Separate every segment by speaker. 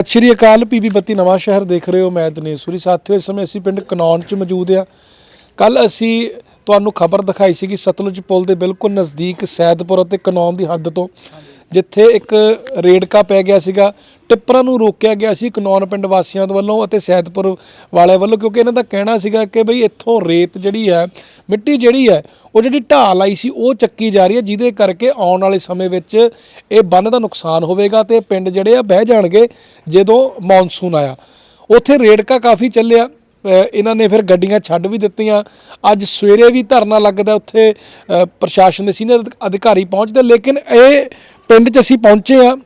Speaker 1: ਸਤਿ ਸ਼੍ਰੀ ਅਕਾਲ ਪੀਪੀ ਬੱਤੀ, ਨਵਾਂ ਸ਼ਹਿਰ ਦੇਖ ਰਹੇ ਹੋ ਮੈਂ ਦਨੇਸ਼ੂਰੀ ਸਾਥੀਓ, ਇਸ ਸਮੇਂ ਅਸੀਂ ਪਿੰਡ ਕਨੌਨ ਚ ਮੌਜੂਦ ਆ ਕੱਲ ਅਸੀਂ ਤੁਹਾਨੂੰ ਖਬਰ ਦਿਖਾਈ ਸੀ ਕਿ ਸਤਲੁਜ ਪੁਲ ਦੇ ਬਿਲਕੁਲ ਨਜ਼ਦੀਕ ਸੈਦਪੁਰ ਅਤੇ ਕਨੌਨ ਦੀ ਹੱਦ ਤੋਂ ਜਿੱਥੇ ਇੱਕ ਰੇੜਕਾ ਪੈ ਗਿਆ ਸੀਗਾ, ਟਿੱਪਰਾਂ ਨੂੰ ਰੋਕਿਆ ਗਿਆ ਸੀ ਕਨੌਨ ਪਿੰਡ ਵਾਸੀਆਂ ਦੇ ਵੱਲੋਂ ਅਤੇ ਸੈਦਪੁਰ ਵਾਲੇ ਵੱਲੋਂ, ਕਿਉਂਕਿ ਇਹਨਾਂ ਦਾ ਕਹਿਣਾ ਸੀਗਾ ਕਿ ਬਈ ਇੱਥੋਂ ਰੇਤ ਜਿਹੜੀ ਹੈ, ਮਿੱਟੀ ਜਿਹੜੀ ਹੈ, ਉਹ ਜਿਹੜੀ ਢਾਲ ਆਈ ਸੀ, ਉਹ ਚੱਕੀ ਜਾ ਰਹੀ ਹੈ, ਜਿਹਦੇ ਕਰਕੇ ਆਉਣ ਵਾਲੇ ਸਮੇਂ ਵਿੱਚ ਇਹ ਬੰਨ ਦਾ ਨੁਕਸਾਨ ਹੋਵੇਗਾ ਤੇ ਪਿੰਡ ਜਿਹੜੇ ਆ ਬਹਿ ਜਾਣਗੇ ਜਦੋਂ ਮੌਨਸੂਨ ਆਇਆ। ਉੱਥੇ ਰੇੜਕਾ ਕਾਫੀ ਚੱਲਿਆ ਇਹਨਾਂ ਨੇ ਫਿਰ ਗੱਡੀਆਂ ਛੱਡ ਵੀ ਦਿੱਤੀਆਂ। ਅੱਜ ਸਵੇਰੇ ਵੀ ਧਰਨਾ ਲੱਗਦਾ ਉੱਥੇ ਪ੍ਰਸ਼ਾਸਨ ਦੇ ਸੀਨੀਅਰ ਅਧਿਕਾਰੀ ਪਹੁੰਚਦੇ, ਲੇਕਿਨ ਇਹ ਪਿੰਡ 'ਚ ਅਸੀਂ ਪਹੁੰਚੇ ਆ।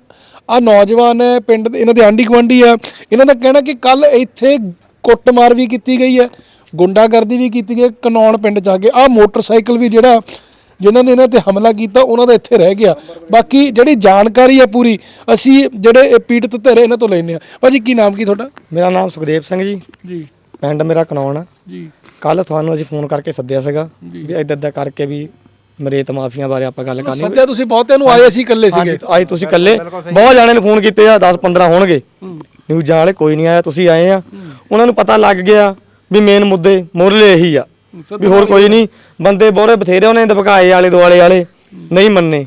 Speaker 1: ਆ ਨੌਜਵਾਨ ਹੈ ਪਿੰਡ ਦੇ ਇਹਨਾਂ ਦੇ ਆਂਢੀ ਗੁਆਂਢੀ ਆ। ਇਹਨਾਂ ਦਾ ਕਹਿਣਾ ਕਿ ਕੱਲ ਇੱਥੇ ਕੁੱਟਮਾਰ ਵੀ ਕੀਤੀ ਗਈ ਹੈ ਗੁੰਡਾਗਰਦੀ ਵੀ ਕੀਤੀ ਗਈ ਹੈ ਕਨੌਣ ਪਿੰਡ ਜਾ ਕੇ। ਆ ਮੋਟਰਸਾਈਕਲ ਵੀ ਜਿਹੜਾ ਜਿਨ੍ਹਾਂ ਨੇ ਇਹਨਾਂ ਤੇ ਹਮਲਾ ਕੀਤਾ ਉਹਨਾਂ ਦਾ ਇੱਥੇ ਰਹਿ ਗਿਆ। ਬਾਕੀ ਜਿਹੜੀ ਜਾਣਕਾਰੀ ਹੈ ਪੂਰੀ ਅਸੀਂ ਜਿਹੜੇ ਇਹ ਪੀੜਤ ਧਿਰ ਇਹਨਾਂ ਤੋਂ ਲੈਣੇ ਆ ਭਾਜੀ ਕੀ ਨਾਮ ਕੀ ਤੁਹਾਡਾ?
Speaker 2: ਮੇਰਾ ਨਾਮ ਸੁਖਦੇਵ ਸਿੰਘ ਜੀ।
Speaker 1: ਜੀ।
Speaker 2: ਪਿੰਡ ਮੇਰਾ ਕਨੌਣ ਆ।
Speaker 1: ਜੀ।
Speaker 2: ਕੱਲ ਤੁਹਾਨੂੰ ਅਸੀਂ ਫੋਨ ਕਰਕੇ ਸੱਦਿਆ ਸੀਗਾ ਵੀ ਇਦਾਂ ਇਦਾਂ ਕਰਕੇ ਵੀ ਮਰੇਤ ਮਾਫੀਆਂ ਬਾਰੇ ਆਪਾਂ ਗੱਲ ਕਰਨੀ।
Speaker 1: ਸੱਦਿਆ ਤੁਸੀਂ ਬਹੁਤਿਆਂ ਨੂੰ ਆਏ ਅਸੀਂ ਇਕੱਲੇ ਸੀਗੇ।
Speaker 2: ਹਾਂਜੀ ਅੱਜ ਤੁਸੀਂ ਇਕੱਲੇ। ਬਹੁਤ ਜਾਣੇ ਨੂੰ ਫੋਨ ਕੀਤੇ ਆ 10 15 ਹੋਣਗੇ। ਨਿਊਜ਼ਾਂ ਵਾਲੇ ਕੋਈ ਨਹੀਂ ਆਇਆ ਤੁਸੀਂ ਆਏ ਆ। ਉਹਨਾਂ ਨੂੰ ਪਤਾ ਲੱਗ ਗਿਆ ਵੀ ਮੇਨ ਮੁੱਦੇ ਮੁੱਢਲੇ ਇਹੀ ਆ। ਵੀ ਹੋਰ ਕੋਈ ਨਹੀਂ ਬੰਦੇ ਬੋਰੇ ਬਥੇਰੇ ਉਹਨੇ ਦਬਕਾਏ ਆਲੇ ਦੁਆਲੇ ਵਾਲੇ ਨਹੀਂ ਮੰਨੇ।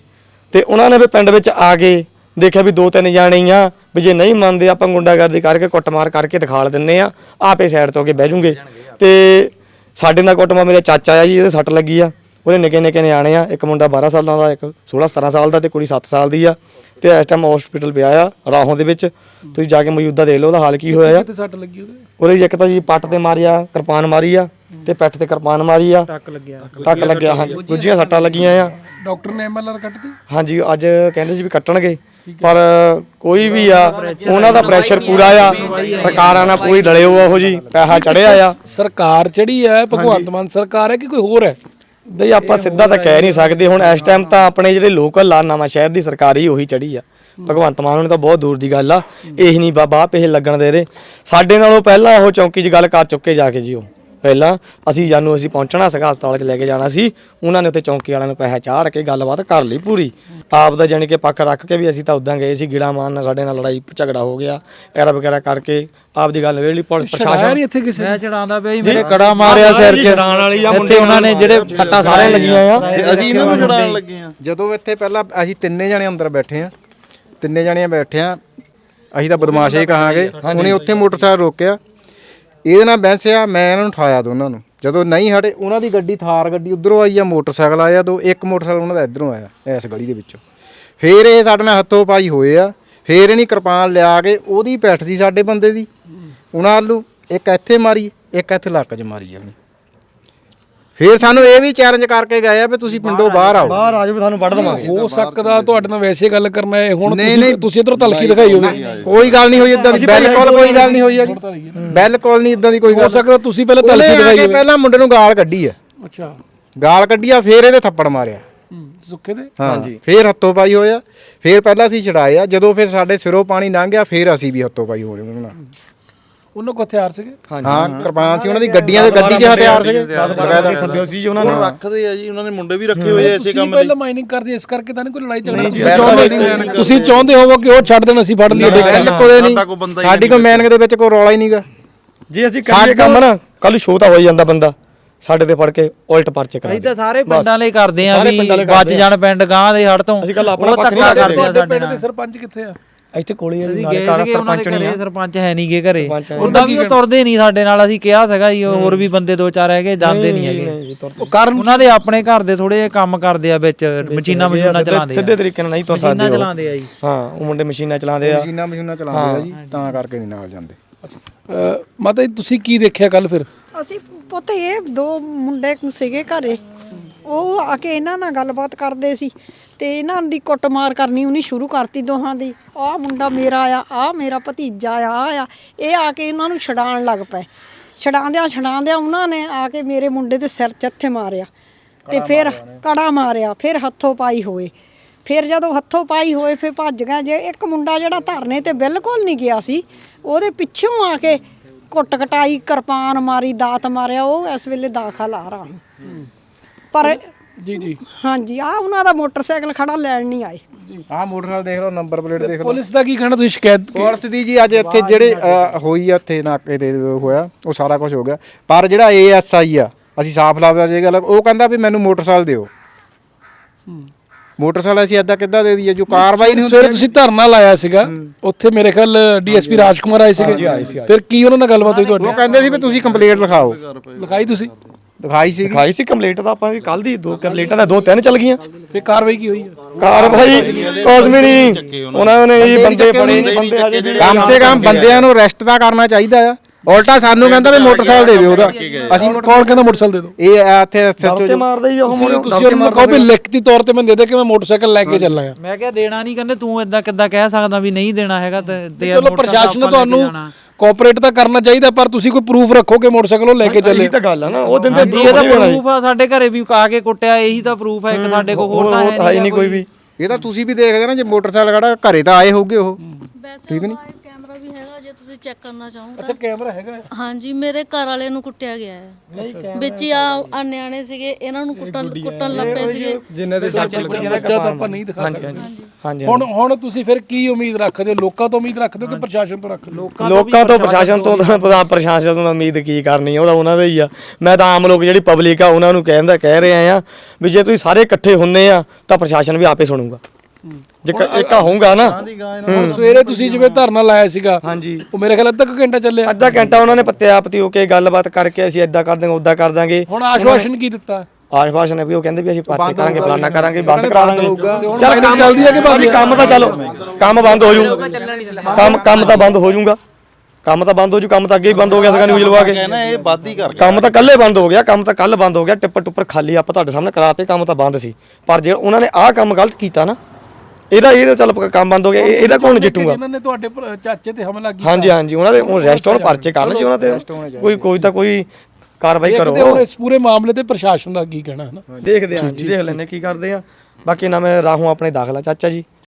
Speaker 2: ਤੇ ਉਹਨਾਂ ਨੇ ਵੀ ਪਿੰਡ ਵਿੱਚ ਆ ਕੇ ਦੇਖਿਆ ਵੀ ਦੋ ਤਿੰਨ ਜਾਣੇ ਹੀ ਆ ਵੀ ਜੇ ਨਹੀਂ ਮੰਨਦੇ ਆਪਾਂ ਗੁੰਡਾਗਰਦੀ ਕਰਕੇ ਕੁੱਟਮਾਰ ਕਰਕੇ ਦਿਖਾਲ ਦਿੰਨੇ ਆ ਆਪੇ ਸਾਈਡ ਤੋਂ ਕੇ ਬਹਿ ਜੂਗੇ। ਤੇ ਸਾਡੇ ਨਾਲ ਕੁੱਟਮਾਰ ਮੇਰੇ ਚਾਚਾ ਆ ਜੀ ਇਹਦੇ ਸੱਟ ਲੱਗੀ ਆ। ਉਹਦੇ ਨਿੱਕੇ ਨਿੱਕੇ ਨਿਆਣੇ ਆ ਇੱਕ ਮੁੰਡਾ 12 ਸਾਲਾਂ ਦਾ ਇੱਕ 16 17 ਸਾਲ ਦਾ ਤੇ ਕੁੜੀ 7 ਸਾਲ ਦੀ ਆ। ਤੇ ਇਸ ਟਾਈਮ ਹਸਪੀਟਲ ਪਿਆ ਆ ਰਾਹੋਂ ਦੇ ਵਿੱਚ। ਤੁਸੀਂ ਜਾ ਕੇ ਮੌਜੂਦਾ ਦੇਖ ਲਓ ਉਹਦਾ ਹਾਲ ਕੀ ਹੋਇਆ ਆ।
Speaker 1: ਕਿੱਥੇ ਸੱਟ ਲੱਗੀ ਉਹਦੇ?
Speaker 2: ਉਹਦੇ ਇੱਕ ਤਾਂ ਜੀ ਪੱਟ ਤੇ ਮਾਰਿਆ ਕਿਰਪਾਨ ਮਾਰੀ ਆ ਤੇ ਪਿੱਠ ਤੇ ਕਿਰਪਾਨ ਮਾਰੀ ਆ। ਟੱਕ ਲੱਗਿਆ। ਟੱਕ ਲੱਗਿਆ ਹਾਂਜੀ। ਦੂਜੀਆਂ ਸੱਟਾਂ ਲੱਗੀਆਂ ਆ।
Speaker 1: ਡਾਕਟਰ ਨੇ ਐਮਐਲਆਰ ਕੱਟਦੀ
Speaker 2: ਹਾਂਜੀ ਅੱਜ ਕਹਿੰਦੇ ਸੀ ਵੀ ਕੱਟਣਗੇ। ਪਰ ਕੋਈ ਵੀ ਆ ਉਹਨਾਂ ਦਾ ਪ੍ਰੈਸ਼ਰ ਪੂਰਾ ਆ। ਸਰਕਾਰਾਂ ਨਾਲ ਪੂਰੀ ਡਲਿਓ ਉਹੋ ਜੀ ਪੈਸਾ ਚੜਿਆ ਆ।
Speaker 1: ਸਰਕਾਰ ਜਿਹੜੀ ਹੈ ਭਗਵੰਤ ਮਾਨ ਸਰਕਾਰ ਹੈ ਕਿ ਕੋਈ ਹੋਰ ਹੈ?
Speaker 2: ਬਈ ਆਪਾਂ ਸਿੱਧਾ ਤਾਂ ਕਹਿ ਨਹੀਂ ਸਕਦੇ ਹੁਣ ਇਸ ਟਾਈਮ ਤਾਂ ਆਪਣੇ ਜਿਹੜੇ ਲੋਕਲ ਲਾ ਨਵਾਂ ਸ਼ਹਿਰ ਦੀ ਸਰਕਾਰ ਹੀ ਉਹੀ ਚੜੀ ਆ। ਭਗਵੰਤ ਮਾਨ ਉਹਨੇ ਤਾਂ ਬਹੁਤ ਦੂਰ ਦੀ ਗੱਲ ਆ ਇਹ ਨਹੀਂ ਬਾਬਾ ਪੈਸੇ ਲੱਗਣ ਦੇ ਰਹੇ। ਸਾਡੇ ਨਾਲੋਂ ਪਹਿਲਾਂ ਉਹ ਚੌਂਕੀ 'ਚ ਗੱਲ ਕਰ ਚੁੱਕੇ ਜਾ ਕੇ ਜੀ ਉਹ। ਪਹਿਲਾਂ ਅਸੀਂ ਜਾਨੂੰ ਅਸੀਂ ਪਹੁੰਚਣਾ ਸੀਗਾ ਹਸਪਤਾਲ 'ਚ ਲੈ ਕੇ ਜਾਣਾ ਸੀ। ਉਹਨਾਂ ਨੇ ਉੱਥੇ ਚੌਂਕੀ ਵਾਲਿਆਂ ਨੂੰ ਪੈਸਾ ਚਾੜ ਕੇ ਗੱਲਬਾਤ ਕਰ ਲਈ ਪੂਰੀ। ਆਪ ਦਾ ਜਾਣੀ ਕਿ ਪੱਖ ਰੱਖ ਕੇ ਵੀ ਅਸੀਂ ਤਾਂ ਉਦਾਂ ਗਏ ਸੀ ਗਿੜਾ ਮਾਰਨ ਸਾਡੇ ਨਾਲ ਲੜਾਈ ਝਗੜਾ ਹੋ ਗਿਆ ਐਰਾ ਵਗੈਰਾ ਕਰਕੇ ਆਪ ਦੀ ਗੱਲ ਵੇੜ ਲਈ ਪੁਲਿਸ ਪ੍ਰਸ਼ਾਸਨ
Speaker 1: ਨਹੀਂ ਇੱਥੇ ਕਿਸੇ।
Speaker 3: ਮੈਂ ਚੜਾਉਂਦਾ ਪਿਆ ਜੀ ਮੇਰੇ ਕੜਾ ਮਾਰਿਆ ਸਿਰ 'ਚ। ਇੱਥੇ ਉਹਨਾਂ ਨੇ ਜਿਹੜੇ
Speaker 2: ਸੱਟਾਂ ਸਾਰਿਆਂ ਲੱਗੀਆਂ ਆ।
Speaker 4: ਅਸੀਂ ਇਹਨਾਂ ਨੂੰ ਛਡਾਉਣ ਲੱਗੇ ਆ ਜਦੋਂ ਇੱਥੇ ਪਹਿਲਾਂ ਅਸੀਂ ਤਿੰਨੇ ਜਣੇ ਅੰਦਰ ਬੈਠੇ ਆ ਤਿੰਨੇ ਜਣੇ ਬੈਠੇ ਆ ਅਸੀਂ ਤਾਂ ਬਦਮਾਸ਼ ਹੀ ਕਹਾਂਗੇ। ਉਹਨੇ ਉੱਥੇ ਮੋਟਰਸਾਈਕਲ ਰੋਕਿਆ ਇਹਦੇ ਨਾਲ ਬਹਿਸਿਆ ਮੈਂ ਇਹਨਾਂ ਨੂੰ ਉਠਾਇਆ ਦੋਨਾਂ ਨੂੰ। ਜਦੋਂ ਨਹੀਂ ਹਟੇ, ਉਹਨਾਂ ਦੀ ਗੱਡੀ, ਥਾਰ ਗੱਡੀ ਉਧਰੋਂ ਆਈ ਆ, ਮੋਟਰਸਾਈਕਲ ਆਇਆ ਦੋ ਇੱਕ ਮੋਟਰਸਾਈਕਲ ਉਹਨਾਂ ਦਾ ਇਧਰੋਂ ਆਇਆ, ਇਸ ਗਲੀ ਦੇ ਵਿੱਚੋਂ। ਫੇਰ ਇਹ ਸਾਡੇ ਨਾਲ ਹੱਥੋਂ ਪਾਈ ਹੋਏ ਆ। ਫੇਰ ਇਹਨੀ ਕਿਰਪਾਨ ਲਿਆ ਕੇ ਉਹਦੀ ਪੈਠ ਸੀ ਸਾਡੇ ਬੰਦੇ ਦੀ, ਉਹਨਾਂ ਵੱਲੋਂ। ਇੱਕ ਇੱਥੇ ਮਾਰੀ, ਇੱਕ ਇੱਥੇ ਲੱਕ 'ਚ ਮਾਰੀ ਉਹਨੇ। ਫੇਰ ਸਾਨੂੰ ਇਹ ਵੀ ਚੈਲੰਜ ਕਰਕੇ ਗਏ ਆ ਵੀ ਤੁਸੀਂ ਪਿੰਡੋਂ ਬਾਹਰ ਆਓ।
Speaker 2: ਬਾਹਰ ਆ ਜਾਓ ਵੀ ਤੁਹਾਨੂੰ ਵੱਢ ਦਵਾਂਗੇ।
Speaker 1: ਹੋ ਸਕਦਾ ਤੁਹਾਡੇ ਨਾਲ ਵੈਸੇ ਗੱਲ ਕਰਨਾ ਹੈ ਹੁਣ
Speaker 4: ਨਹੀਂ,
Speaker 1: ਤੁਸੀਂ
Speaker 4: ਨਹੀਂ।
Speaker 1: ਤੁਸੀਂ ਇਧਰੋਂ ਤਲਖੀ ਦਿਖਾਈ ਹੋਵੇ।
Speaker 4: ਕੋਈ ਗੱਲ ਨਹੀਂ ਹੋਈ ਇਦਾਂ ਦੀ। ਬਿਲਕੁਲ ਕੋਈ ਗੱਲ ਨਹੀਂ ਹੋਈ ਹੈਗੀ। ਬਿਲਕੁਲ ਨਹੀਂ ਇਦਾਂ ਦੀ ਕੋਈ
Speaker 1: ਹੋ
Speaker 4: ਗੱਲ।
Speaker 1: ਸਕਦਾ ਤੁਸੀਂ ਪਹਿਲਾਂ
Speaker 4: ਉਹਨੇ
Speaker 1: ਤਲਖੀ
Speaker 4: ਆ
Speaker 1: ਦਿਖਾਈ
Speaker 4: ਕੇ
Speaker 1: ਹੋਵੇ।
Speaker 4: ਪਹਿਲਾਂ ਮੁੰਡੇ ਨੂੰ ਗਾਲ ਕੱਢੀ ਆ।
Speaker 1: ਅੱਛਾ।
Speaker 4: ਗਾਲ ਕੱਢੀ ਆ ਫੇਰ ਇਹਦੇ ਥੱਪੜ ਮਾਰਿਆ।
Speaker 1: ਹੂੰ, ਸੁੱਖੇ ਦੇ?
Speaker 4: ਹਾਂਜੀ। ਫੇਰ ਹੱਥੋਂ ਪਾਈ ਹੋਇਆ। ਫੇਰ ਪਹਿਲਾਂ ਅਸੀਂ ਛਡਾਏ ਆ। ਜਦੋਂ ਫਿਰ ਸਾਡੇ ਸਿਰੋਂ ਪਾਣੀ ਲੰਘ ਗਿਆ ਫੇਰ ਅਸੀਂ ਵੀ ਹੱਥੋਂ ਪਾਈ ਹੋਏ ਉਹਨਾਂ ਨਾਲ।
Speaker 1: ਉਹਨਾਂ ਕੋਲ ਹਥਿਆਰ ਸੀਗੇ?
Speaker 4: ਹਾਂ ਕਿਰਪਾਨ ਸੀ ਉਹਨਾਂ ਦੀ ਗੱਡੀਆਂ ਦੇ ਗੱਡੀ 'ਚ ਹਥਿਆਰ ਸੀਗੇ। ਬਕਾਇਦਾ
Speaker 2: ਸੱਦਿਓ ਸੀ ਜੀ ਉਹਨਾਂ ਨੇ।
Speaker 5: ਰੱਖਦੇ ਆ ਜੀ ਉਹਨਾਂ ਨੇ ਮੁੰਡੇ ਵੀ ਰੱਖੇ ਹੋਏ ਆ ਇਸੇ
Speaker 1: ਤੁਸੀਂ ਪਹਿਲਾਂ ਮਾਈਨਿੰਗ ਕਰਦੇ ਇਸ ਕਰਕੇ ਤਾਂ ਨਹੀਂ ਕੋਈ ਲੜਾਈ ਝਗੜਾ ਤੁਸੀਂ ਚਾਹੁੰਦੇ ਤੁਸੀਂ ਚਾਹੁੰਦੇ ਹੋਵੋ ਕਿ ਉਹ ਛੱਡ ਦੇਣ ਅਸੀਂ ਫੜ ਲਈਏ
Speaker 5: ਕੋਈ ਬੰਦਾ
Speaker 4: ਨਹੀਂ ਸਾਡੀ ਕੋਈ ਮੈਨਿੰਗ ਦੇ ਵਿੱਚ ਕੋਈ ਰੌਲਾ ਹੀ ਨਹੀਂਗਾ
Speaker 2: ਜੇ ਅਸੀਂ ਕਰੀਏ ਕੰਮ ਨਾ ਕੱਲ ਸ਼ੋਅ ਤਾਂ ਹੋ ਜਾਂਦਾ ਬੰਦਾ। ਸਾਡੇ ਤੇ ਫੜ ਕੇ ਉਲਟ ਪਰਚੇ ਕਰਾ
Speaker 3: ਅਸੀਂ ਤਾਂ ਸਾਰੇ ਪਿੰਡਾਂ ਲਈ ਕਰਦੇ ਆ ਵੀ
Speaker 2: ਲਈ ਆ।
Speaker 3: ਜਾਣ ਪਿੰਡ ਗਾਂ ਦੇ ਹੜ ਤੋਂ।
Speaker 2: ਅਸੀਂ ਕੱਲ੍ਹ ਆਪਣਾ
Speaker 3: ਉਹ
Speaker 2: ਪੱਖ ਨਹੀਂ
Speaker 3: ਕਰਦੇ ਆ
Speaker 1: ਤੁਹਾਡੇ
Speaker 3: ਸਾਡੇ
Speaker 1: ਪਿੰਡ
Speaker 3: ਨਾਲ।
Speaker 1: ਦੇ ਸਰਪੰਚ ਕਿੱਥੇ ਆ?
Speaker 2: ਇੱਥੇ ਕੋਲੇ
Speaker 3: ਅਸੀਂ
Speaker 2: ਨਾਲੇ ਘਰ
Speaker 3: ਦੇ
Speaker 2: ਸਰਪੰਚ ਨਹੀਂ
Speaker 3: ਘਰੇ
Speaker 2: ਆ।
Speaker 3: ਸਰਪੰਚ ਹੈ ਨਹੀਂਗੇ ਘਰੇ।
Speaker 2: ਸਰਪੰਚ ਹੈ
Speaker 3: ਉਹਨਾਂ ਵੀ ਉਹ ਤੁਰਦੇ ਨਹੀਂ ਸਾਡੇ ਨਾਲ। ਅਸੀਂ ਕਿਹਾ ਸੀਗਾ ਜੀ ਹੋਰ ਵੀ ਬੰਦੇ ਦੋ ਚਾਰ ਹੈਗੇ ਜਾਂਦੇ ਨਹੀਂ ਹੈਗੇ।
Speaker 1: ਉਹ ਕਾਰਨ
Speaker 3: ਉਹਨਾਂ ਦੇ ਆਪਣੇ ਘਰ ਦੇ ਥੋੜੇ ਜਿਹੇ ਕੰਮ ਕਰਦੇ ਆ ਵਿੱਚ ਮਸ਼ੀਨਾਂ ਮਸ਼ੀਨਾਂ ਚਲਾਉਂਦੇ ਆ।
Speaker 2: ਸਿੱਧੇ ਤਰੀਕੇ ਨਾਲ ਨਹੀਂ ਤੁਰ
Speaker 3: ਮਸ਼ੀਨਾਂ
Speaker 2: ਸਕਦੇ ਉਹ।
Speaker 3: ਚਲਾਉਂਦੇ ਆ ਜੀ।
Speaker 2: ਹਾਂ ਉਹ ਮੁੰਡੇ ਮਸ਼ੀਨਾਂ ਚਲਾਉਂਦੇ ਆ।
Speaker 4: ਮਸ਼ੀਨਾਂ ਮਸ਼ੀਨਾਂ ਚਲਾਉਂਦੇ ਆ ਜੀ ਤਾਂ ਕਰਕੇ ਨਹੀਂ ਨਾਲ ਜਾਂਦੇ।
Speaker 1: ਮਾਤਾ ਜੀ ਤੁਸੀਂ ਕੀ ਦੇਖਿਆ ਕੱਲ ਫਿਰ?
Speaker 6: ਅਸੀਂ ਪੁੱਤ ਇਹ ਦੋ ਮੁੰਡੇ ਸੀਗੇ ਘਰੇ। ਉਹ ਆ ਕੇ ਇਹਨਾਂ ਨਾਲ ਗੱਲਬਾਤ ਕਰਦੇ ਸੀ ਤੇ ਇਹਨਾਂ ਦੀ ਕੁੱਟਮਾਰ ਕਰਨੀ ਉਹਨੇ ਸ਼ੁਰੂ ਕਰਤੀ ਦੋਹਾਂ ਦੀ। ਆਹ ਮੁੰਡਾ ਮੇਰਾ ਆ ਆਹ ਮੇਰਾ ਭਤੀਜਾ ਆ ਆਹ ਆ। ਇਹ ਆ ਕੇ ਇਹਨਾਂ ਨੂੰ ਛਡਾਣ ਲੱਗ ਪਏ। ਛਡਾਉਂਦਿਆਂ ਛਡਾਉਂਦਿਆਂ ਉਹਨਾਂ ਨੇ ਆ ਕੇ ਮੇਰੇ ਮੁੰਡੇ ਦੇ ਸਿਰ 'ਚ ਹੱਥੇ ਮਾਰਿਆ ਤੇ ਫਿਰ ਕੜਾ ਮਾਰਿਆ ਫਿਰ ਹੱਥੋਂ ਪਾਈ ਹੋਏ। ਫਿਰ ਜਦੋਂ ਹੱਥੋਂ ਪਾਈ ਹੋਏ ਫਿਰ ਭੱਜ ਗਿਆ। ਜੇ ਇੱਕ ਮੁੰਡਾ ਜਿਹੜਾ ਧਰਨੇ ਤੇ ਬਿਲਕੁਲ ਨਹੀਂ ਗਿਆ ਸੀ ਉਹਦੇ ਪਿੱਛੋਂ ਆ ਕੇ ਕੁੱਟ ਕਟਾਈ ਕਿਰਪਾਨ ਮਾਰੀ ਦਾਤ ਮਾਰਿਆ ਉਹ ਇਸ ਵੇਲੇ ਦਾਖਲ ਆ ਰਹਾ ਪਰ
Speaker 1: ਜੀ ਜੀ
Speaker 6: ਹਾਂਜੀ ਆ ਉਹਨਾਂ ਦਾ ਮੋਟਰਸਾਈਕਲ ਖੜਾ ਲੈਣ ਨਹੀਂ ਆਏ।
Speaker 4: ਆਹ ਮੋਟਰਸਾਈਕਲ ਦੇਖ ਲਓ ਨੰਬਰ ਪਲੇਟ ਦੇਖ ਲਓ।
Speaker 1: ਪੁਲਿਸ ਦਾ ਕੀ ਕਹਿਣਾ ਤੁਸੀਂ ਸ਼ਿਕਾਇਤ
Speaker 4: ਪੁਲਿਸ ਦੀ ਜੀ ਅੱਜ ਇੱਥੇ ਜਿਹੜੇ ਅ, ਹੋਈ ਆ ਇੱਥੇ ਨਾਕੇ ਤੇ ਹੋਇਆ ਉਹ ਸਾਰਾ ਕੁਝ ਹੋ ਗਿਆ। ਪਰ ਜਿਹੜਾ ਏਐਸਆਈ ਆ ਅਸੀਂ ਸਾਫ਼ ਲਾਵਾ ਜੇ ਗੱਲ ਉਹ ਕਹਿੰਦਾ ਵੀ ਮੈਨੂੰ ਮੋਟਰਸਾਈਕਲ ਦਿਓ। ਮੋਟਰਸਾਈਕਲ ਅਸੀਂ ਏਦਾਂ ਕਿੱਦਾਂ ਦੇ ਦਈਏ ਜੋ ਕਾਰਵਾਈ ਨਹੀਂ ਹੁੰਦੀ
Speaker 1: ਸਵੇਰੇ ਤੁਸੀਂ ਧਰਨਾ ਲਾਇਆ ਸੀਗਾ ਉੱਥੇ ਮੇਰੇ ਖਿਆਲ ਡੀਐਸਪੀ ਰਾਜਕੁਮਾਰ ਆਏ ਸੀਗੇ। ਫਿਰ ਕੀ ਉਹਨਾਂ ਨਾਲ ਗੱਲਬਾਤ ਹੋਈ
Speaker 4: ਉਹ
Speaker 1: ਤੁਹਾਡੀ
Speaker 4: ਕਹਿੰਦੇ ਸੀ ਵੀ ਤੁਸੀਂ ਕੰਪਲੇਂਟ ਲਿਖਾਓ।
Speaker 1: ਲਿਖਾਈ ਤੁਸੀਂ?
Speaker 4: ਦਿਖਾਈ ਸੀ
Speaker 2: ਦਿਖਾਈ ਸੀ ਕੰਪਲੀਟ ਤਾਂ ਆਪਾਂ ਵੀ ਕੱਲ ਦੀ ਦੋ ਕੰਪਲੀਟਾਂ ਦਾ ਦੋ ਤਿੰਨ ਚੱਲ ਗਈਆਂ।
Speaker 1: ਫਿਰ ਕਾਰਵਾਈ ਕੀ ਹੋਈ ਹੈ
Speaker 2: ਕਾਰਵਾਈ ਵੀ ਨਹੀਂ। ਉਹਨਾਂ। ਨੇ ਇਹ ਬੰਦੇ ਬੜੇ ਬੰਦੇ ਹਜੇ
Speaker 4: ਕਮ ਸੇ ਕਮ ਬੰਦਿਆਂ ਨੂੰ ਅਰੈਸਟ ਤਾਂ ਕਰਨਾ ਚਾਹੀਦਾ ਆ। ਉਲਟਾ ਸਾਨੂੰ ਕਹਿੰਦਾ ਵੀ ਮੋਟਰਸਾਈਕਲ ਦੇ ਦਿਓ ਉਹਦਾ। ਅਸੀਂ
Speaker 1: ਕੌਣ ਕਹਿੰਦਾ ਮੋਟਰਸਾਈਕਲ ਦੇ ਦਿਓ?
Speaker 4: ਇਹ ਆ ਇੱਥੇ ਸੱਚੋ
Speaker 2: ਦਬਕੇ ਮਾਰਦੇ ਹੀ ਉਹ
Speaker 1: ਤੁਸੀਂ ਤੁਸੀਂ ਉਹਨਾਂ ਕਹੋ ਵੀ ਲਿਖਤੀ ਤੌਰ ਤੇ ਮੈਂ ਦੇ ਦੇ ਕਿ ਮੈਂ ਮੋਟਰਸਾਈਕਲ ਲੈ ਕੇ ਚੱਲਾਂ ਆ
Speaker 3: ਮੈਂ ਕਿਹਾ ਦੇਣਾ ਨਹੀਂ ਕਹਿੰਦੇ ਤੂੰ ਇਦਾਂ ਕਿੱਦਾਂ ਕਹਿ ਸਕਦਾ ਵੀ ਨਹੀਂ ਦੇਣਾ ਹੈਗਾ ਤੇ ਤੇ
Speaker 1: ਚਲੋ ਪ੍ਰਸ਼ਾਸਨ ਨੇ ਤੁਹਾਨੂੰ ਕੋਆਪਰੇਟ ਤਾਂ ਕਰਨਾ ਚਾਹੀਦਾ ਪਰ ਤੁਸੀਂ ਕੋਈ ਪ੍ਰੂਫ ਰੱਖੋ ਕਿ ਮੋਟਰਸਾਈਕਲ ਉਹ ਲੈ ਕੇ ਚੱਲੇ।
Speaker 2: ਇਹ ਤਾਂ ਗੱਲ ਆ ਨਾ ਉਹ ਦਿਨ ਤੇ
Speaker 3: ਜੀ ਇਹਦਾ ਪ੍ਰੂਫ ਆ ਸਾਡੇ ਘਰੇ ਵੀ ਆ ਕੇ ਕੁੱਟਿਆ ਇਹੀ ਤਾਂ ਪ੍ਰੂਫ ਹੈ ਇੱਕ ਸਾਡੇ ਕੋਲ ਹੋਰ ਤਾਂ ਹੈ
Speaker 2: ਨਹੀਂ ਕੋਈ ਵੀ।
Speaker 4: ਇਹ ਤਾਂ ਤੁਸੀਂ ਵੀ ਦੇਖਦੇ ਨਾ ਜੇ ਮੋਟਰਸਾਈਕਲ ਖੜਾ ਘਰੇ ਤਾਂ ਆਏ ਹੋਗੇ ਉਹ।
Speaker 7: ਵੈਸੇ ਠੀਕ ਨਹੀਂ? ਵੀ ਹੈਗਾ ਜੇ ਤੁਸੀਂ ਚੈੱਕ ਕਰਨਾ ਚਾਹੋ
Speaker 1: ਅੱਛਾ ਕੈਮਰਾ ਹੈਗਾ ਹੈ।
Speaker 7: ਹਾਂਜੀ ਮੇਰੇ ਘਰ ਵਾਲੇ ਨੂੰ ਕੁੱਟਿਆ ਗਿਆ ਹੈ। ਵਿੱਚ ਹੀ ਆ ਆ ਨਿਆਣੇ ਸੀਗੇ ਇਹਨਾਂ ਨੂੰ ਕੁੱਟਣ ਕੁੱਟਣ ਲੱਪੇ ਸੀਗੇ।
Speaker 2: ਜਿੰਨੇ ਦੇ ਸੱਚ
Speaker 1: ਬੱਚਾ ਤਾਂ ਆਪਾਂ ਨਹੀਂ ਦਿਖਾ ਸਕਦੇ।
Speaker 2: ਹਾਂਜੀ।
Speaker 1: ਹੁਣ ਹੁਣ ਤੁਸੀਂ ਫਿਰ ਕੀ ਉਮੀਦ ਰੱਖਦੇ ਹੋ? ਲੋਕਾਂ ਤੋਂ ਉਮੀਦ ਰੱਖਦੇ ਹੋ ਕਿ ਪ੍ਰਸ਼ਾਸਨ ਤੋਂ ਰੱਖਦੇ ਹੋ?
Speaker 2: ਲੋਕਾਂ ਤੋਂ ਪ੍ਰਸ਼ਾਸਨ ਤੋਂ ਤਾਂ ਪਤਾ ਪ੍ਰਸ਼ਾਸਨ ਤੋਂ ਉਮੀਦ ਕੀ ਕਰਨੀ ਉਹਦਾ ਉਹਨਾਂ ਦਾ ਹੀ ਆ। ਮੈਂ ਤਾਂ ਆਮ ਲੋਕ ਜਿਹੜੀ ਪਬਲਿਕ ਆ ਉਹਨਾਂ ਨੂੰ ਕਹਿੰਦਾ ਕਹਿ ਰਹੇ ਆ ਵੀ ਜੇ ਤੁਸੀਂ ਸਾਰੇ ਇਕੱਠੇ ਹੁੰਨੇ ਆ ਤਾਂ ਪ੍ਰਸ਼ਾਸਨ ਵੀ ਆਪੇ ਸੁਣੂਗਾ। ਜੇ ਕ- ਇੱਕ ਹੋਊਗਾ ਨਾ।
Speaker 1: ਸਵੇਰੇ ਤੁਸੀਂ ਜਿਵੇਂ ਧਰਨਾ ਲਾਇਆ ਸੀਗਾ
Speaker 2: ਹਾਂਜੀ।
Speaker 1: ਉਹ ਮੇਰੇ ਖਿਆਲ ਅੱਧਾ ਕੁ ਘੰਟਾ ਚੱਲਿਆ।
Speaker 2: ਅੱਧਾ ਘੰਟਾ ਉਹਨਾਂ ਨੇ ਪਤੀ ਹੋ ਕੇ ਗੱਲਬਾਤ ਕਰਕੇ ਅਸੀਂ ਇਦਾਂ ਕਰ ਦਾਂਗੇ ਉਦਾਂ ਕਰ ਦਾਂਗੇ
Speaker 1: ਹੁਣ ਆਸ਼ਵਾਸਨ ਕੀ ਦਿੱਤਾ?
Speaker 2: ਆਸ਼-ਪਾਸ਼ ਨੇ ਵੀ ਉਹ ਕਹਿੰਦੇ ਵੀ ਅਸੀਂ ਪਾਤੇ ਕਰਾਂਗੇ ਫਲਾਨਾ ਕਰਾਂਗੇ ਬੰਦ ਕਰਾ ਦਾਂਗੇ ਚੱਲ ਕੰਮ
Speaker 1: ਚੱਲਦੀ ਹੈ ਕਿ ਬੰਦ
Speaker 2: ਵੀ ਕੰਮ ਤਾਂ ਚਲੋ ਕੰਮ ਬੰਦ ਹੋ ਜੂ। ਕੰਮ ਕੰਮ ਤਾਂ ਬੰਦ ਹੋ ਜਾਊਗਾ ਕੰਮ ਤਾਂ ਬੰਦ ਹੋ ਜੂ ਕੰਮ ਤਾਂ ਅੱਗੇ ਹੀ ਬੰਦ ਹੋ ਗਿਆ ਸੀਗਾ ਨਿਊਜ਼ ਲਵਾ ਕੇ।
Speaker 5: ਕਹਿੰਦਾ ਇਹ ਵਾਦੀ ਕਰ
Speaker 2: ਕੰਮ ਤਾਂ ਕੱਲੇ ਬੰਦ ਹੋ ਗਿਆ ਕੰਮ ਤਾਂ ਕੱਲ ਬੰਦ ਹੋ ਗਿਆ ਟਿੱਪਰ ਟੁੱਪਰ ਖਾਲੀ ਆਪਾਂ ਤੁਹਾਡੇ ਸਾਹਮਣੇ ਕਰਾਤੇ ਕੰਮ ਤਾਂ ਬੰਦ ਸੀ। ਪਰ ਜੇ ਉਹਨਾਂ ਨੇ ਆਹ ਕੰਮ ਗਲਤ ਕੀਤਾ ਨਾ ਇਹਦਾ ਇਹ ਚੱਲ ਕੰਮ ਬੰਦ ਹੋ ਗਿਆ ਇਹ- ਇਹਦਾ ਕੌਣ ਜਿੱਤੂਗਾ?
Speaker 1: ਜਿਨ੍ਹਾਂ ਨੇ ਤੁਹਾਡੇ ਭਰਾ- ਚਾਚੇ ਤੇ ਹਮਲਾ ਕੀਤਾ?
Speaker 2: ਹਾਂਜੀ ਹਾਂਜੀ ਉਹਨਾਂ ਦੇ ਉਹ ਰੈਸਟ ਹੋਣ ਪਰਚੇ ਕਰਨ ਜੀ ਉਹਨਾਂ ਤੇ। ਕੋਈ ਕੋਈ ਤਾਂ ਕੋਈ ਕਾਰਵਾਈ ਕਰੋ।
Speaker 1: ਦੇਖਦੇ ਹੁਣ ਇਸ ਪੂਰੇ ਮਾਮਲੇ ਤੇ ਪ੍ਰਸ਼ਾਸਨ ਦਾ ਕੀ ਕਹਿਣਾ ਹੈ ਨਾ
Speaker 2: ਦੇਖਦੇ ਆਂ ਜੀ। ਦੇਖ ਲੈਨੇ ਕੀ ਕਰਦੇ ਆ ਬਾਕੀ ਨਾ ਮੈਂ ਰਾਹੋਂ ਆਪਣੇ ਦਾਖਲਾ ਚਾਚਾ ਜੀ।